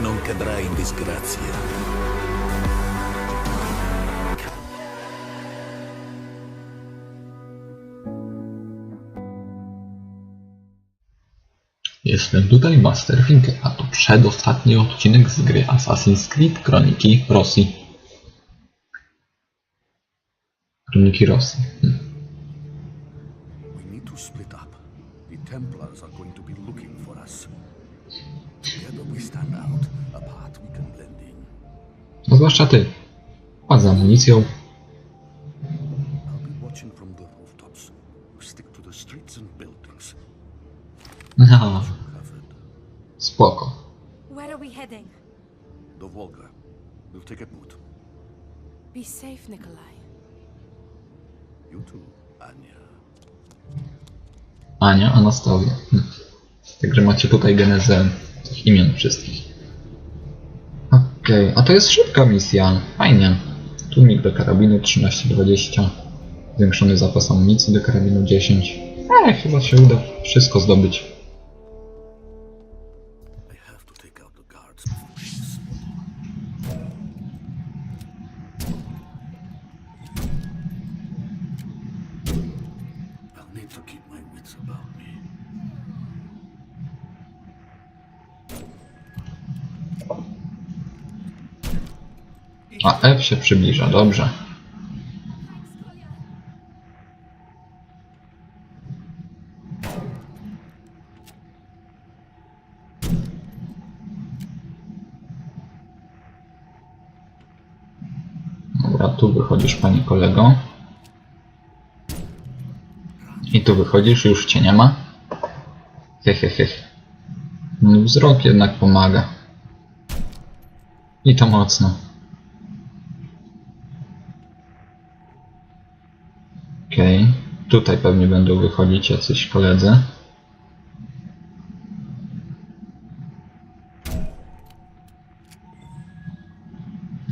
non cadrà in disgrazia. Jestem tutaj Master Finker, a to przedostatni odcinek z gry Assassin's Creed Kroniki Rosji. Kroniki Rosji. Hm. We need to split up. The Templars are going to be looking for us. No zwłaszcza ty. Płać za amunicją. Covered. spoko. Where are we heading? The Volga. We'll take it moot. Be safe, Nikolai. You too, Anya. Ania, Anastazja. Hm. Także macie tutaj genezę tych imion wszystkich. Okej, a to jest szybka misja. Fajnie. Tłumik do karabinu 13-20. Zwiększony zapas amunicji do karabinu 10. Eee, chyba się uda wszystko zdobyć. A F się przybliża, dobrze. Dobra, tu wychodzisz, panie kolego. I tu wychodzisz, już cię nie ma. Hehehe. No, wzrok jednak pomaga. I to mocno. Tutaj pewnie będą wychodzić jacyś koledzy.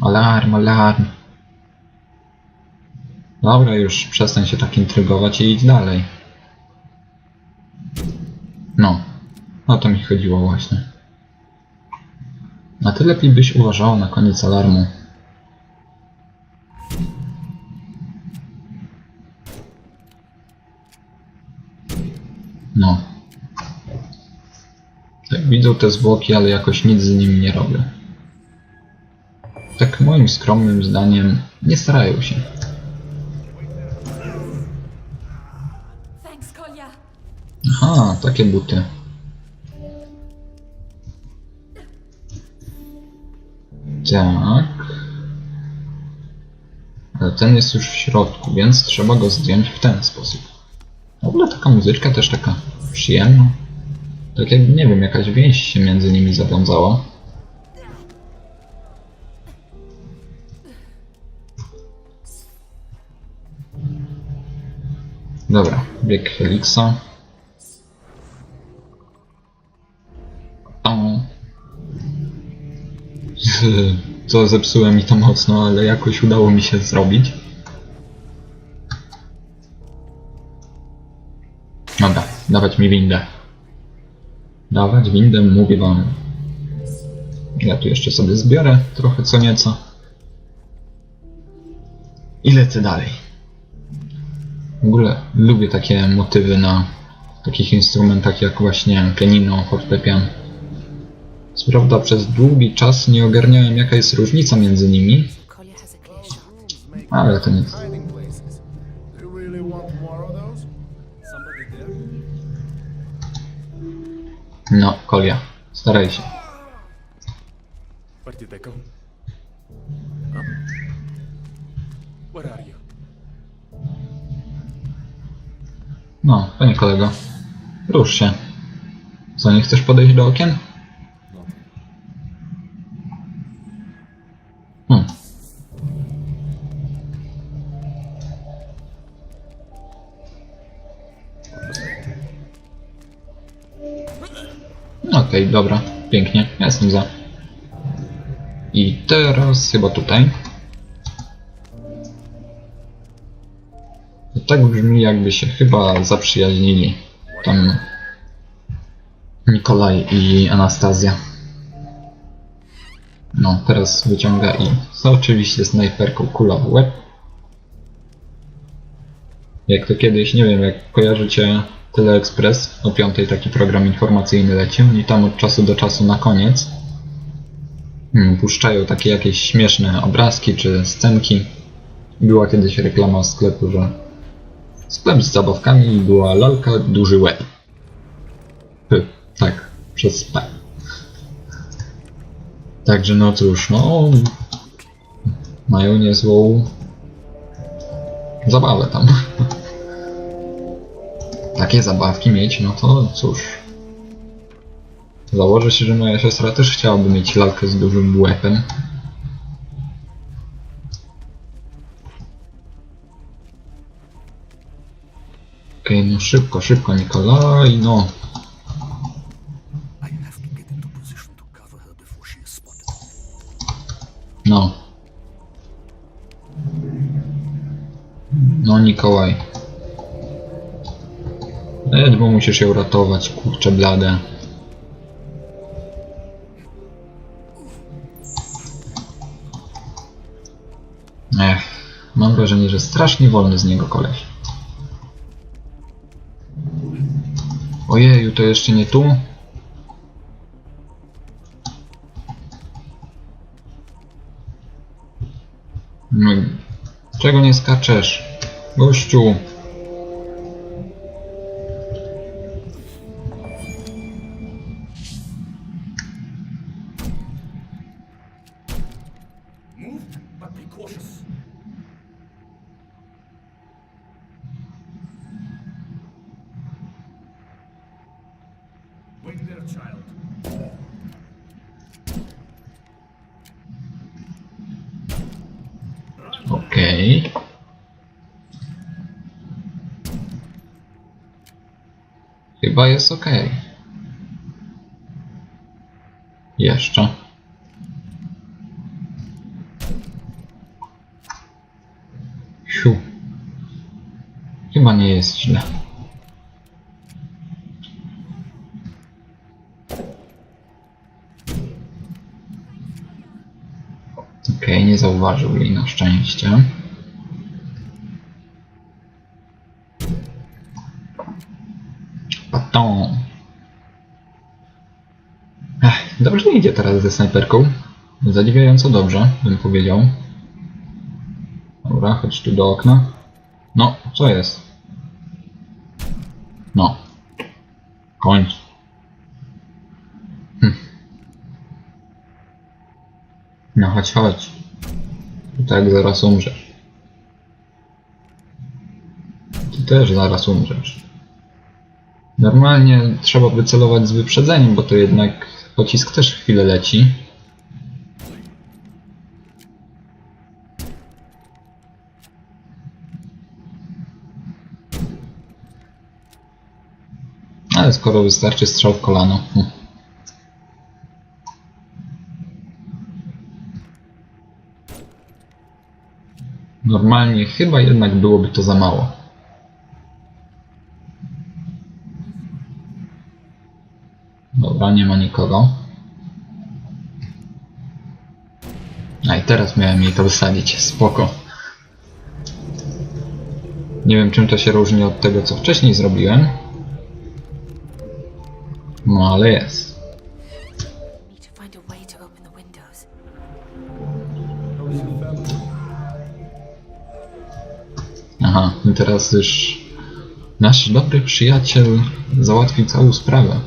Alarm, alarm. Dobra, już przestań się tak intrygować i idź dalej. No. O to mi chodziło właśnie. A ty lepiej byś uważała na koniec alarmu. No. Tak, widzą te zwłoki, ale jakoś nic z nimi nie robią. Tak moim skromnym zdaniem nie starają się. Aha, takie buty. Tak. Ale ten jest już w środku, więc trzeba go zdjąć w ten sposób. W ogóle taka muzyczka też taka przyjemna. Tak jak, nie wiem, jakaś więź się między nimi zawiązała. Dobra, bieg Felixa. O. Co zepsułem mi to mocno, ale jakoś udało mi się zrobić. Dawać mi windę. Dawać windę, mówię wam. Ja tu jeszcze sobie zbiorę trochę co nieco. I lecę dalej. W ogóle lubię takie motywy na takich instrumentach jak właśnie pianino, fortepian. Co prawda przez długi czas nie ogarniałem jaka jest różnica między nimi, ale to nic. No, kolia. Staraj się. Huh? Where are you? No, panie kolego. Rusz się. Co, nie chcesz podejść do okien? Dobra. Pięknie. Ja jestem za. I teraz chyba tutaj. To tak brzmi, jakby się chyba zaprzyjaźnili. Tam Nikolaj i Anastazja. No, teraz wyciąga i z oczywiście snajperką kula w łeb. Jak to kiedyś, nie wiem, jak kojarzycie Teleexpress, o 5 taki program informacyjny lecił i tam od czasu do czasu na koniec hmm, puszczają takie jakieś śmieszne obrazki czy scenki. Była kiedyś reklama sklepu, że sklep z zabawkami była lalka duży łeb. P, tak, przez P. Także no cóż, no mają niezłą zabawę tam. Takie zabawki mieć, no to cóż. Założę się, że moja siostra też chciałaby mieć lalkę z dużym łepem. Okej, no szybko, szybko Nikolaj, no. I have to Jedź, bo musisz ją ratować, kurcze blade. Ech, mam wrażenie, że strasznie wolny z niego koleś. Ojeju, to jeszcze nie tu? No, czego nie skaczesz? Gościu. Wait there, child. Okej. Chyba jest ok. Jeszcze. Siu. Chyba nie jest źle. Okej, zauważył jej na szczęście. Paton. Dobrze idzie teraz ze snajperką. Zadziwiająco dobrze, bym powiedział. Dobra, chodź tu do okna. No, co jest? No. Kończ. Hm. No chodź, chodź. Tak zaraz umrzesz. Ty też zaraz umrzesz. Normalnie trzeba wycelować z wyprzedzeniem, bo to jednak pocisk też chwilę leci. Ale skoro wystarczy strzał w kolano. hm. Normalnie chyba jednak byłoby to za mało. Dobra, nie ma nikogo. A i teraz miałem jej to wysadzić. Spoko. Nie wiem czym to się różni od tego co wcześniej zrobiłem. No ale jest. Aha, i teraz już nasz dobry przyjaciel załatwił całą sprawę.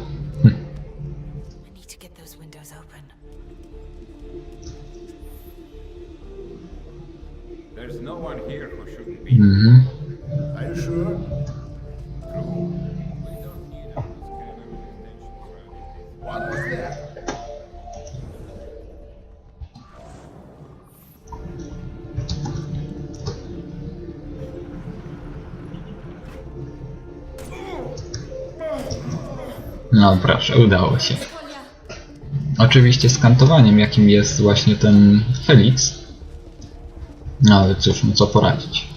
No proszę, udało się. Oczywiście skantowaniem, jakim jest właśnie ten Felix. No ale cóż, no co poradzić.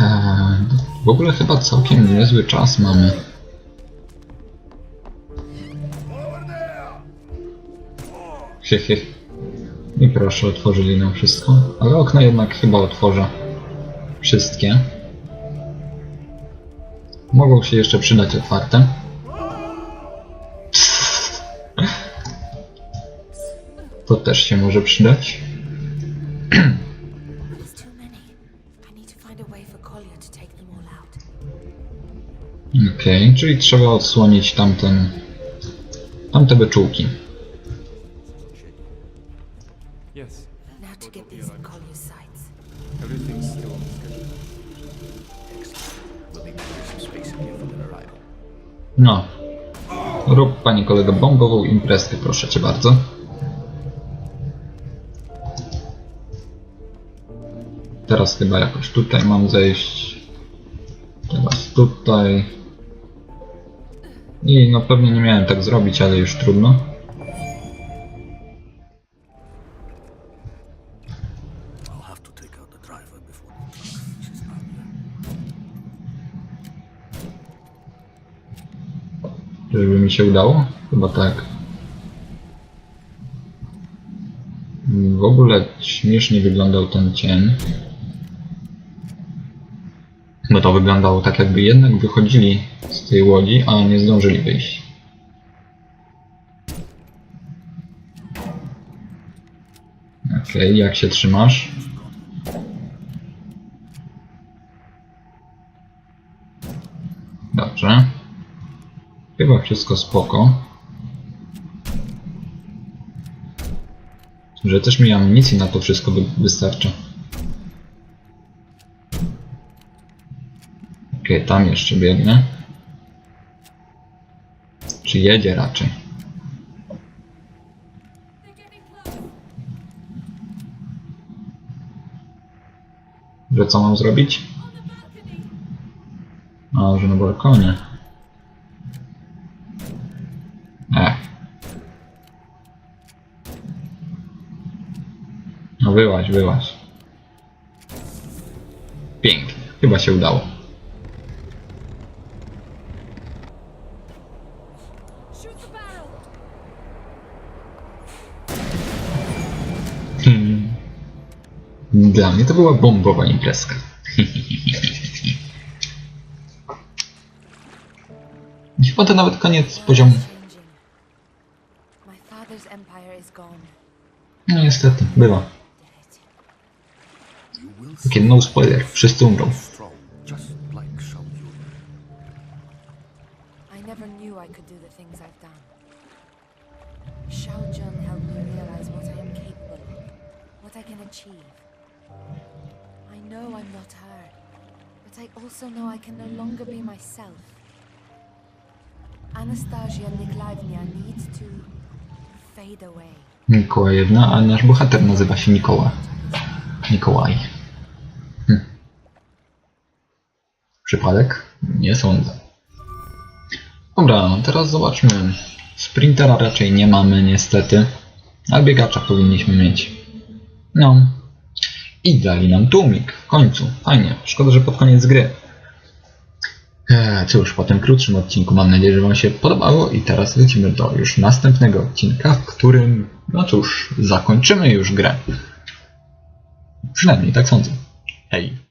Eee, w ogóle chyba całkiem niezły czas mamy. Hehe. I proszę, otworzyli nam wszystko. Ale okna jednak chyba otworzę. Wszystkie. Mogą się jeszcze przydać otwarte. To też się może przydać. Okej, czyli trzeba odsłonić tamten... tamte beczułki. Yes, Now to get these No. Rób, pani kolego, bombową imprezkę, proszę cię bardzo. Teraz chyba jakoś tutaj mam zejść. Teraz tutaj. I no pewnie nie miałem tak zrobić, ale już trudno. Mi się udało? Chyba tak. W ogóle śmiesznie wyglądał ten cień. Bo to wyglądało tak, jakby jednak wychodzili z tej łodzi, a nie zdążyli wyjść. Okej, jak się trzymasz? Chyba wszystko spoko. Że też mi amunicji na to wszystko wy- wystarcza. Okej, tam jeszcze biegnę. Czy jedzie raczej? Że co mam zrobić? A, że na balkonie. E. No wyłaź, wyłaź. Pięknie. Chyba się udało. Hmm. Dla mnie to była bombowa imprezka. Chyba to nawet koniec poziomu. No niestety, bywa. Takie no spoiler, wszyscy umrą. also know I can no longer be myself. Anastasia Nikolajewna needs to fade away. Mikołajewna, a nasz bohater nazywa się Mikołaj. Mikołaj. Hm. Przypadek? Nie sądzę. Dobra, no teraz zobaczmy. Sprintera raczej nie mamy niestety, a biegacza powinniśmy mieć. No. I dali nam tłumik w końcu. Fajnie. Szkoda, że pod koniec gry. Eee, cóż, po tym krótszym odcinku mam nadzieję, że Wam się podobało i teraz lecimy do już następnego odcinka, w którym, no cóż, zakończymy już grę. Przynajmniej tak sądzę. Hej.